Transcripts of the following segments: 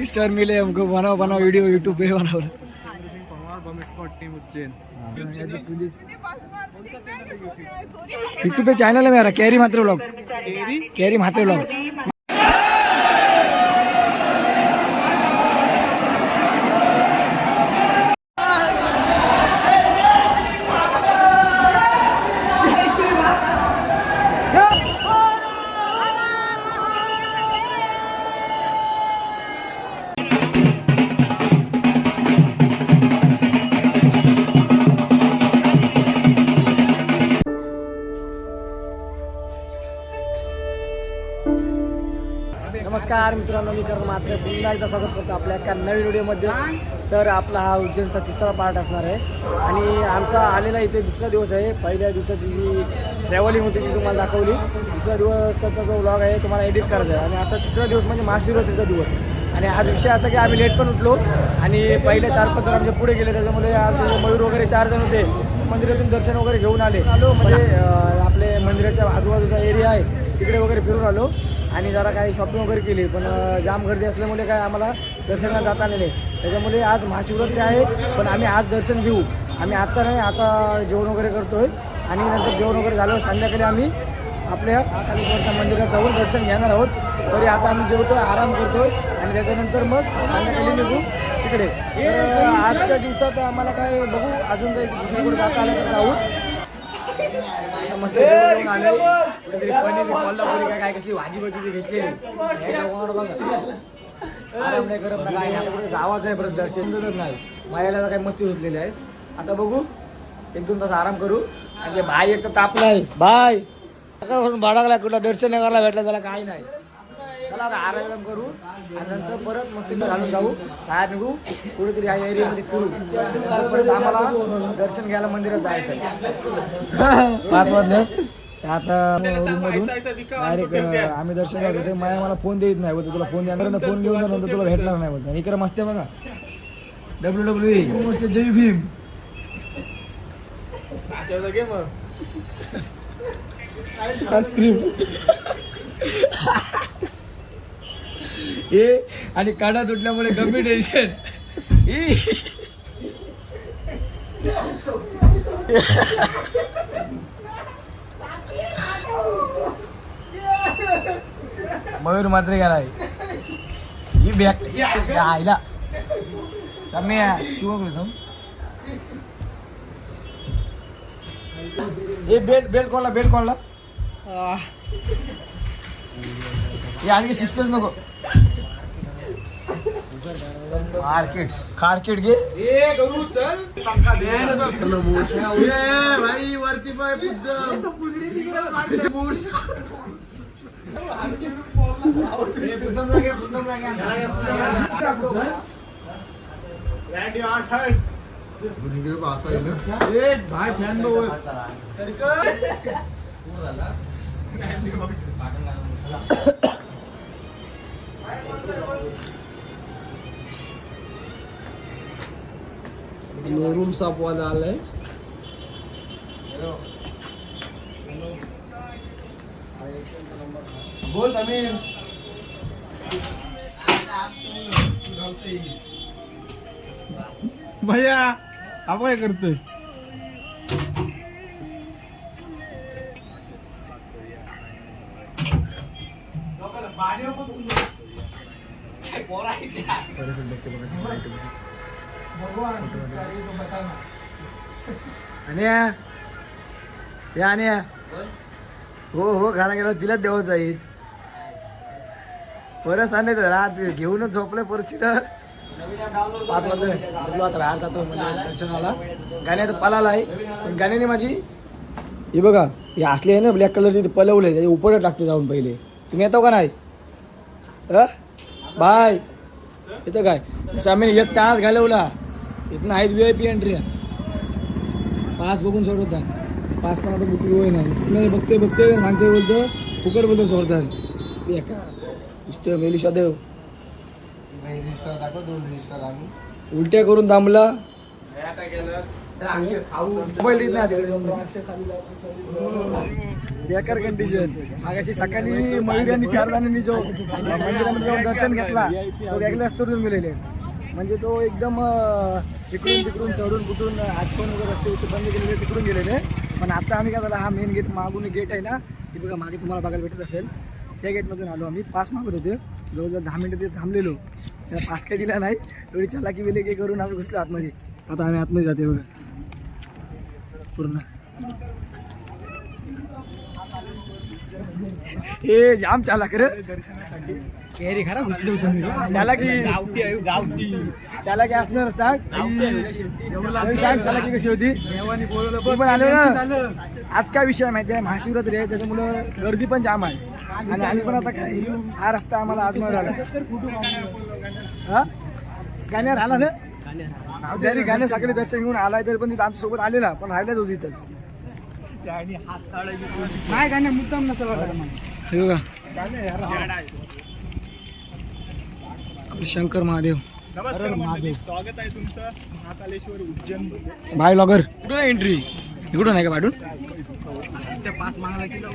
इस sir मिले हमको, बनाओ बनाओ वीडियो यूट्यूब पे, बनाओ। यूट्यूब पे चैनल है मेरा कैरी मात्रे व्लॉग्स कैरी मात्रे व्लॉग्स मित्रांनो मात्र पुन्हा एकदा स्वागत करतो आपल्या एका नवीन व्हिडिओमध्ये. तर आपला हा उज्जैनचा तिसरा पार्ट असणार आहे. आणि आमचा आलेला इथे दुसरा दिवस आहे. पहिल्या दिवसाची जी ट्रॅव्हलिंग होती ती तुम्हाला दाखवली. दुसऱ्या दिवसाचा जो व्लॉग आहे तुम्हाला एडिट करायचा आहे. आणि आता तिसरा दिवस म्हणजे महाशिवरात्रीचा दिवस. आणि आज विषय असा की आम्ही लेट पण उठलो आणि पहिले चार पाच जण आमच्या पुढे गेले त्याच्यामध्ये आमचे जे मयूर वगैरे चार जण होते मंदिरातून दर्शन वगैरे घेऊन आले. आलो म्हणजे? आपले मंदिराच्या आजूबाजूचा एरिया आहे तिकडे वगैरे फिरून आलो आणि जरा काही शॉपिंग वगैरे केली. पण जाम गर्दी असल्यामुळे काय आम्हाला दर्शनाला जाता आले नाही. त्याच्यामुळे आज महाशिवरात्री आहे पण आम्ही आज दर्शन घेऊ. आम्ही आत्ता नाही आता जेवण वगैरे करतोय आणि नंतर जेवण वगैरे झालं संध्याकाळी आम्ही आपल्या कालीश्वरच्या मंदिरात जाऊन दर्शन घेणार आहोत. तरी आता आम्ही जेवतोय आराम करतोय. आणि त्याच्यानंतर मग संध्याकाळी निघू तिकडे. आजच्या दिवसात आम्हाला काय बघू? अजून काही दुसरीकडे जाता आलं तर जाऊच. आता मस्त आले कुठेतरी पनीर कोल्हापुरी काय काय कसली भाजी घेतलेली. बघा? आराम नाही करत ना काय नाही. आता कुठे जावाच आहे परत दर्शन देतच नाही. मायाला काय मस्ती आहे. आता बघू. एक दोन तास आराम करू. आणि ते भाई एक तर तापला आहे भाई भाडागला कुठला दर्शन करायला भेटलं त्याला काही नाही. चला आता आराम करू. आणि नंतर परत मस्ती घालून जाऊ. बाहेर निघू. कुठेतरी या एरियामध्ये फिरू. नंतर परत आम्हाला दर्शन घ्यायला मंदिरात जायचं आहे. पाच वाजले. आता रूम मधून डायरेक्ट आम्ही दर्शन घ्यायला होते माया मला फोन देत नाही बोलतो. तुला फोन देणार फोन घेऊन जा नंतर तुला भेटणार नाही बोलतो. इकडे मस्त आहे बघा. डब्ल्यू डब्ल्यू मस्त जय भीम. आईस्क्रीम हे आणि काढा तुटल्यामुळे गंभीर टेन्शन मयूर मात्र गेलाय ही बॅग आईला. सम्या शिव घेतो. हे बेल्ट बेल्ट कोणला बेल्ट कोणला हे आणखी सिक्स पेज नको. मार्केट मार्केट घे. ए, भाई वरती पाय बुद्ध बुद्ध गुन्हेगारी पास आहे. ना? ए भाई फॅन बघ रूम साफवाला आलाय बोल समीर भैया आपण काय करतोय आणि या आणि हो हो घरा गेला तिलाच देवाच जाईल. परत सांगले तर रात घेऊनच झोपले परिस्थिती पाच वाजले बघलो आता बाहेर जातो म्हणजे दर्शनाला. गाण्यात पलाला आहे पण गाण्याने माझी. हे बघा हे असले आहे ना ब्लॅक कलरची पलवले त्याचे उपडं टाकते जाऊन पहिले. तुम्ही येतो का नाही? अ? बाय. येतो काय? सामीने एक तास घालवला. इथनं आहेत V I P entry pass बघून सोडवतात पास पण आता बुकिंग होय नाही बघते बघते सांगते सांगतोय बोलतो फुकट बोलतो सोडतात एका इष्ट मेलिशा देव उलट्या करून थांबला. बेकार कंडिशन मागाशी सकाळी मयुरांनी चार जणांनी जो मंदिरामध्ये जाऊन दर्शन घेतला तो वेगळ्याच तोडून गेलेले. आहेत. म्हणजे तो एकदम इकडून तिकडून चढून कुठून आठवण वगैरे रस्ते उच्च बंद केलेले तिकडून गेलेले. पण आता आम्ही काय झालं हा मेन गेट मागून गेट आहे ना की बघा मागे तुम्हाला बघायला भेटत असेल. त्या गेटमधून आलो आम्ही पास मागत होते. जवळजवळ दहा मिनिटं ते थांबलेलो. त्याला पास काय दिला नाही. एवढी चालाकी वेले की करून आम्ही घुसलो आतमध्ये. आता आम्ही आतमध्ये जाते बघा. पूर्ण. हे जाम चालाक रे. केरी खरा घुसले होते मी चालाकी गावठी आहे गावठी. चालाकी असणार सांग. सांग चालाकी कशी होती. पण आलो ना. आज काय विषय माहिती आहे? महाशिवरात्री आहे त्याच्यामुळं गर्दी पण जाम आहे. आणि आम्ही पण आता काय हा रस्ता आम्हाला आजमावर आला हा? गाण्यावर आला ना? तरी गाण्या सगळे दर्शन घेऊन आलाय तरी पण तिथं आमच्यासोबत आलेला पण राहिलाच होती तर नाही गाण्या मुद्दाम नसेल वाटत आपले शंकर महादेव. स्वागत आहे तुमचं महाकालेश्वर उज्जैन बाय लॉगर. आहे एंट्री इकडून आहे का पाठून त्या पाच मागाला किलो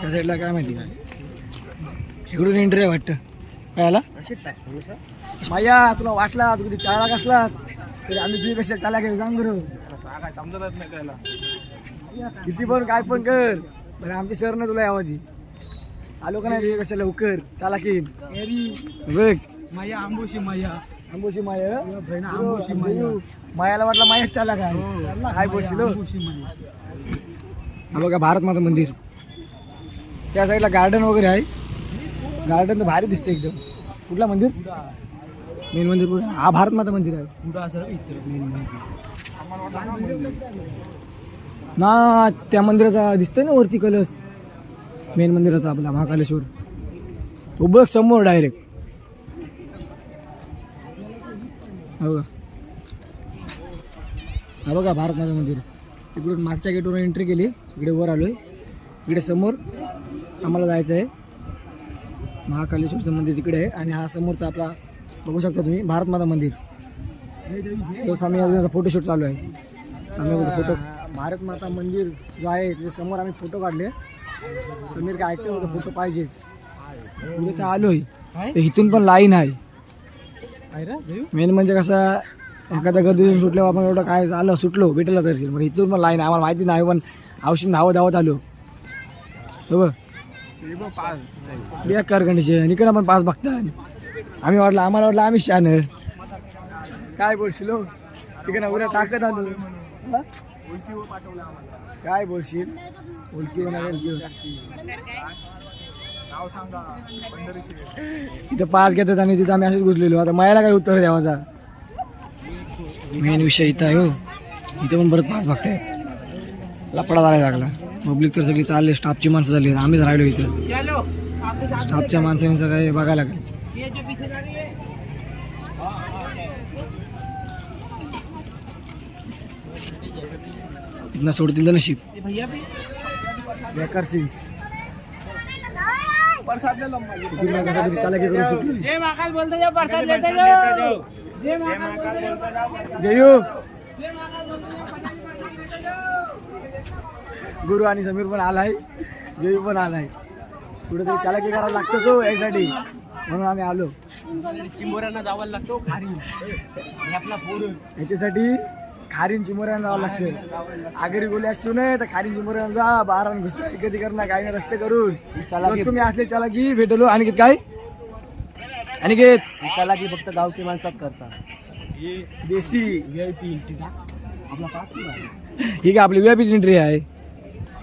त्या साईडला काय माहिती काय? इकडून एंट्री आहे वाटतं. काय आला माया तुला वाटला तू किती चालाक असला तरी आम्ही तुझ्यापेक्षा चालाक आहे सांग बरं काय समजतच नाही त्याला किती पण काय पण कर. आमची सर ना तुला आवाजी आलो का नाही तुझ्यापेक्षा लवकर? चालाकी बघ. माया आंबोशी माया. आंबोशी माया. बहिण आंबोशी माया. मायाला वाटलं मायाच चाला काय काय बोलशील हो? हा बघा भारत माता मंदिर. त्या साईडला गार्डन वगैरे आहे. गार्डन तर भारी दिसते एकदम. कुठला मंदिर? मेन मंदिर कुठं? हा भारत माता मंदिर आहे. ना त्या मंदिराचा दिसतोय ना वरती कलश मेन मंदिराचा आपला महाकालेश्वर. तो बघ समोर डायरेक्ट हो बघा हा बघा भारत माता मंदिर. इकडून मागच्या गेटवरून एंट्री केली. इकडे वर आलोय. इकडे समोर आम्हाला जायचं आहे महाकालेश्वरचं मंदिर तिकडे आहे. आणि हा समोरचा आपला बघू शकता तुम्ही भारत माता मंदिर. तो स्वामी अजूनचा फोटोशूट चालू आहे. स्वामी फोटो भारत माता मंदिर जो आहे त्याच्यासमोर आम्ही फोटो काढले. समीर काय ऐकतो होतं फोटो पाहिजे. पुढे तर आलोय. तर इथून पण लाईन आहे. मेन म्हणजे कसं एखाद्या गर्दीतून सुटल्यावर आपण एवढं काय झालं सुटलो भेटलं तर. पण इथून पण लाईन आहे. आम्हाला माहिती नाही पण औषध धावत धावत आलो. हो बघ बेकार कंडिशन इकडं पण पास बघता. आम्ही वाटलं आम्हाला वाटलं आम्ही शान काय बोलशील हो? उद्या टाकत आलो. काय बोलशील? ओळखी होणार तिथं पास घेतात आणि तिथं आम्ही असेच घुसलेलो आता मायाला काय उत्तर द्यावाचा मेन विषय इथं आहे हो. इथं पण परत पास बघताय. लपडा झाला लागला पब्लिक तर सगळी चालले स्टाफची माणसं झाली आम्हीच राहिलो इथं. स्टाफच्या माणसांचं काय बघायला लागेल. इथनं सोडतील तर नशीब. बेकार सीन्स कुठून कसा तरी चालाकी करून सुटली? जय महाकाल बोलतो जय प्रसाद देते जो जय. महाकाल बोलतो जयू गुरु आणि समीर पण आलाय. जयू पण आलाय. कुठे तरी चालाकी करायला लागतच हो यासाठी. म्हणून आम्ही आलो. चिंबोऱ्यांना जावं लागतो खारी आपला पोर. याच्यासाठी खारीन चिमोऱ्यानं जावं लागतं. आगरी गोली असू नये तर खारीन चिमोऱ्यानं जा बारान घुसा कधी करणार काही नाही रस्ते करून. तुम्ही असले चालाकी भेटलो आणि काय? आणि त्याला की फक्त गावठी माणसात करता. देसी. ठीक आहे आपली व्यापी एंट्री आहे?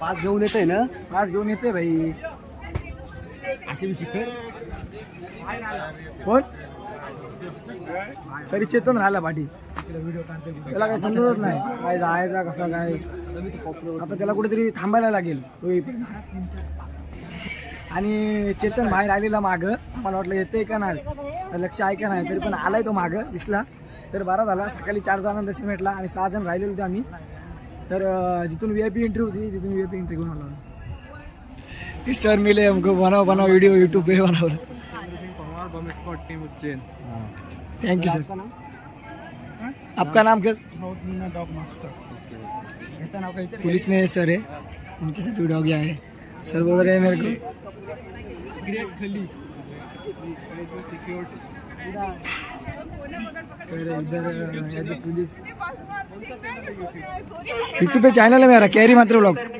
पास घेऊन येतोय ना? पास घेऊन येते भाई. असे कोण? तरी चेतन राहिला पाठी. त्याला काही समजतच नाही. काय जायचा कसा काय. आता त्याला कुठेतरी थांबायला लागेल. तो आणि चेतन बाहेर आलेला मागं. मला वाटलं येते का नाही. लक्ष आहे का नाही. तरी पण आलाय तो मागं दिसला. तर बरा झाला. सकाळी चार जणांना दर्शन भेटला आणि सहा जण राहिलेले होते आम्ही. तर जिथून व्ही आय पी एंट्री होती तिथून व्ही आय पी एंट्री घेऊन आलो. सर मिले हमको बनाव बनाव व्हिडिओ यूट्यूब पे बनाओ और bomb squad team Ujjain. Thank you sir आपका नाम? क्या? डॉग मास्टर पुलिस में सर है। उनके साथ वीडियो गया है। सर बोल रहे हैं मेरे को। ग्रेट खली सर इधर एज पुलिस। यूट्यूब पे चैनल है मेरा कैरी मात्रे व्लॉग्स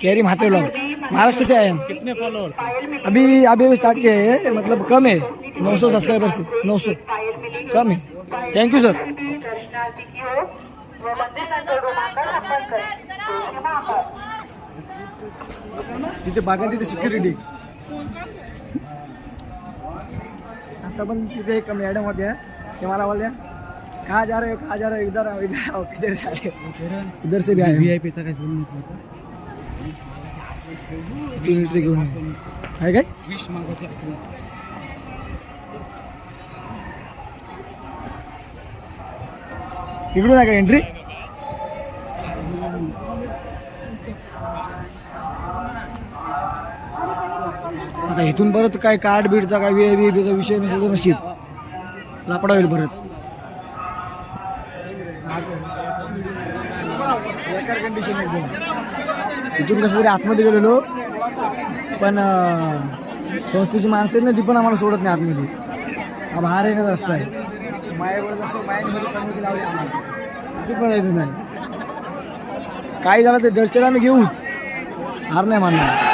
कैरी मात्रे व्लॉग्स महाराष्ट्र से आए हम। कितने फॉलोअर्स अभी अभी अभी स्टार्ट किया है मतलब कम है 900 सब्सक्राइबर से 900 कम है। थैंक यू सर तिथे बागा तिथे सिक्युरिटी आता पण तिथे एक मॅडम होत्या ते मला बोलल्या कहा जा रहे हो कहा जा रहे हो? इधर आओ इधर आओ किधर से आए हो? इधर से भी आए व्ही आय पीचा काय घेऊन ये. आहे काय विश मागवते इकडून आहे का एंट्री आता इथून परत काय कार्ड बीडचा काय आय बीचा विषय नसेल नशीब. लापडा होईल कंडिशन एकदम इथून कसं तरी आतमध्ये गेलेलो पण संस्थेची माणसं आहेत ना ती पण आम्हाला सोडत नाही आतमध्ये. हा बाहेर येण्याचा रस्ता आहे. मायावर कसं मायामध्ये लावली आम्हाला. पण जायचं नाही. काय झालं ते दर्शन आम्ही घेऊच. हार नाही मानणार.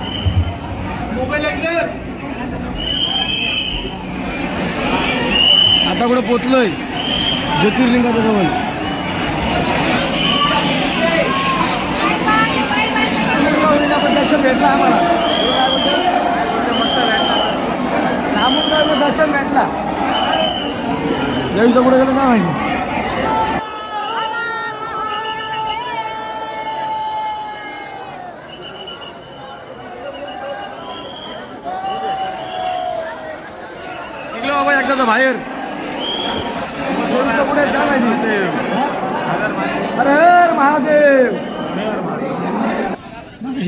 आता कुठं पोचलोय? ज्योतिर्लिंगाच्या जवळ. दर्शन भेटला आम्हाला लांबून दर्शन भेटला. जयू कुठे गेलं ना माहिती. एकदाचा बाहेर. हर महादेव.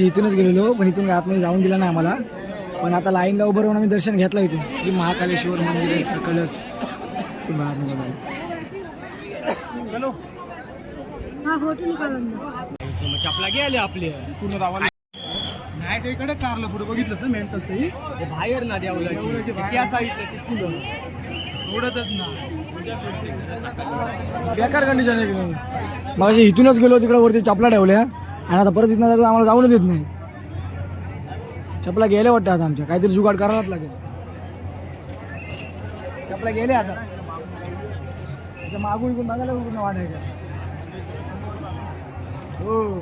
इथूनच गेलेलो पण इथून आतमध्ये जाऊन दिला ना आम्हाला. पण आता लाईनला उभं राहून आम्ही दर्शन घेतलं इथून. श्री महाकालेश्वर मंदिराचा कलश. इथून बाहेर निघालो चपला गेले आपले. पूर्ण नाही सगळीकडे कारलं पुढे बघितलं तर मेंट असते बाहेर ना देवलाची त्या साईडला सोडतच ना. बेकार कंडिशन आहे मग इथूनच गेलो तिकडे वरती चपला ठेवल्या आणि आता परत इथनं जातो आम्हाला जाऊन देत नाही. चपला गेल्या वाटतं आता आमच्या. काहीतरी जुगाड करायलाच लागेल. चपला गेले आता. त्याच्या मागून इकडून बघायला पूर्ण वाट आहे का? हो.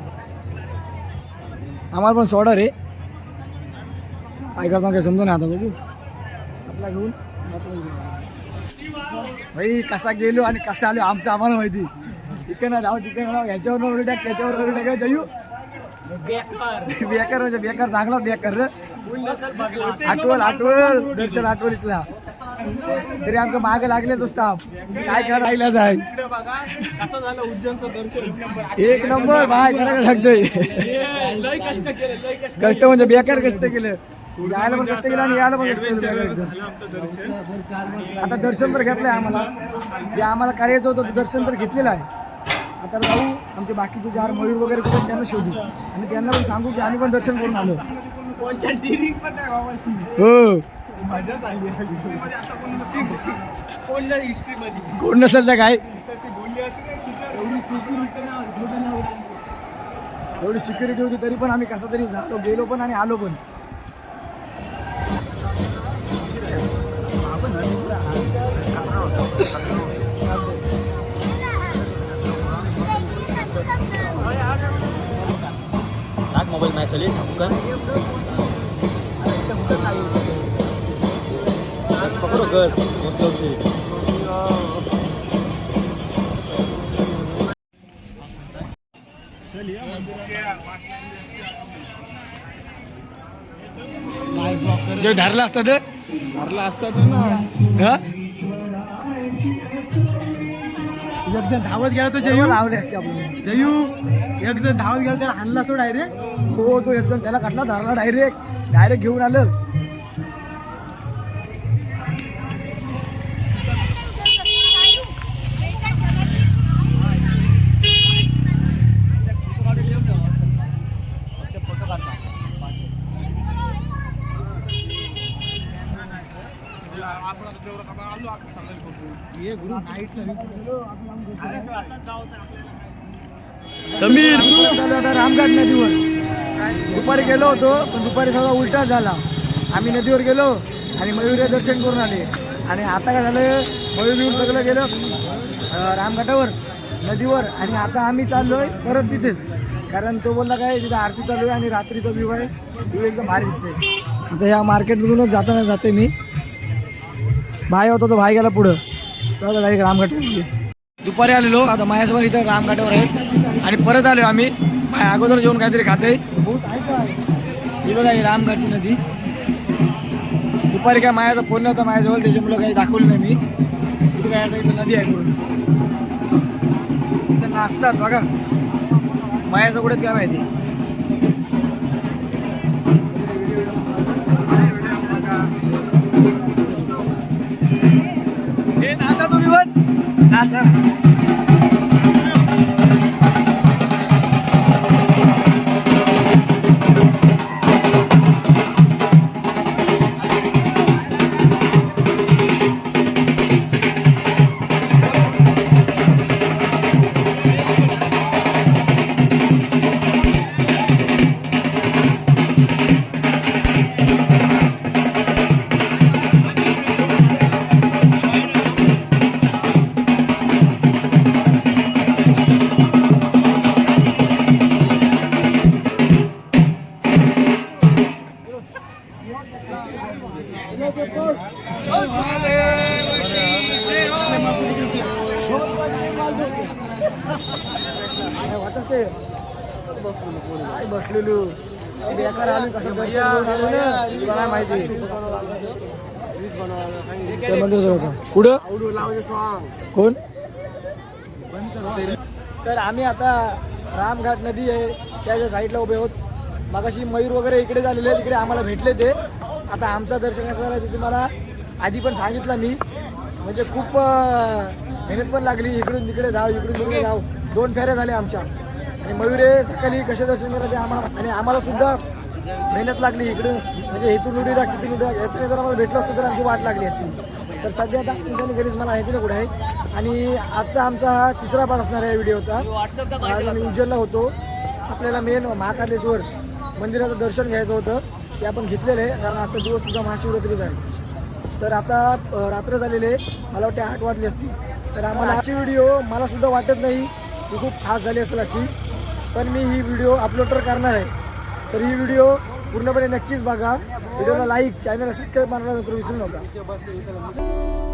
आम्हाला पण सोडा रे. काय करता काय समजा नाही आता बघू. आपला घेऊन. भाई कसा गेलो आणि कसा आलो आमचं आम्हाला माहिती. तिकडे ना जाऊ तिकडे ना जाऊ. ह्याच्यावर उडी टाक त्याच्यावर उडी टाक. जाऊ. बेकार बेकार म्हणजे बेकार. चांगला बेकार आठवल आठवल. दर्शन आठवल इथला. तरी आमचं मागे लागले तो स्टाफ काय करा राहिलाच आहे कसं झालं उज्जैनचं दर्शन एक नंबर भाय करायला लागतंय कष्ट म्हणजे बेकार कष्ट केले. जायला पण कष्ट केलं आणि यायला पण कष्ट केलं आता दर्शन तर घेतलंय आम्हाला. जे आम्हाला करायचं होतं ते दर्शन तर घेतलेलं आहे. आता जाऊ आमचे बाकीचे चार मयूर वगैरे कुठे त्यांना शोधू. आणि त्यांना पण सांगू की आम्ही पण दर्शन करून आलो हो आता कोण कोणल्या हिस्ट्री मध्ये कोण नसेल तर काय? ती बोलली असते एवढी सिक्युरिटी होती तरी पण आम्ही कसा तरी झालो गेलो पण आणि आलो पण. मोबाईल मॅच झाली ठपकन पकडो गस. ओके ओके जे धरलं असतं ते? ठरला असता ना. एक जण धावत गेला तो जयू. लावले असते आपण जयू एक जण धावत गेला त्याला हाणला तो डायरेक्ट हो तो एक जण त्याला काढला धरला डायरेक्ट डायरेक्ट घेऊन आलं आपण आता जेवढं आपण आलो आपण सांगायला हे गुरु। समीर। रामघाट नदीवर. दुपारी गेलो होतो पण दुपारी सगळा उलटा झाला. आम्ही नदीवर गेलो आणि मयूर दर्शन करून आले. आणि आता काय झालं मयूर बियूर सगळं गेलं रामघाटावर नदीवर. आणि आता आम्ही चाललोय परत तिथेच. कारण तो बोलला काय तिथे आरती चालू आहे आणि रात्रीचा व्ह्यू आहे. व्ह्यू एकदम भारी दिसते आता या मार्केटमधूनच जाताना जाते मी. भाई होता तो भाई गेला पुढं. तो आता दुपारी आलेलो आता माझ्यासमोर इथं रामघाटावर आहेत. आणि परत आलो आम्ही. बाय अगोदर जेवण काहीतरी खाते. ही बघा ही रामघाटची नदी. दुपारी काय मायाचा फोन नव्हता माझ्याजवळ त्याच्यामुळे काही दाखवलं नाही मी. तिथं काय या नदी आहे पूर्ण इथं नाचतात बघा. मायाचं कुठेच काय माहिती पण काय बसलेलो? माहिती कोण? तर आम्ही आता रामघाट नदी आहे त्याच्या साईडला उभे आहोत. मगाशी मयूर वगैरे इकडे झालेले आहेत, इकडे आम्हाला भेटले ते. आता आमचं दर्शन कसं झालं ते तुम्हाला आधी पण सांगितलं मी. म्हणजे खूप मेहनत पण लागली इकडून तिकडे धाव इकडून तिकडे धाव दोन फेऱ्या झाल्या आमच्या. आणि मयुरे सकाळी कसे दर्शन केलं ते आम्हाला आणि आम्हाला सुद्धा मेहनत लागली इकडे. म्हणजे इथून उडी टाक तिथून उडी टाक जर आम्हाला भेटलं असतं तर आमची वाट लागली असती. तर सध्या आता निशाणी घरीच मला आहे तिथे कुठे आहे? आणि आजचा आमचा हा तिसरा पाठ असणार आहे व्हिडिओचा. आज आम्ही उज्जैनला होतो. आपल्याला मेन महाकालेश्वर मंदिराचं दर्शन घ्यायचं होतं. ते आपण घेतलेलं आहे कारण आजचा दिवससुद्धा महाशिवरात्रीचा आहे. तर आता रात्र झालेले मला वाटते आठ वाजले असतील तर आम्हाला आजची व्हिडिओ मला सुद्धा वाटत नाही. की खूप खास झाली असेल अशी. पण मी ही व्हिडिओ अपलोड तर करणार आहे. तर ही व्हिडिओ पूर्णपणे नक्कीच बघा. व्हिडिओला लाईक चॅनलला सबस्क्राईब मारणार नंतर विसरू नका.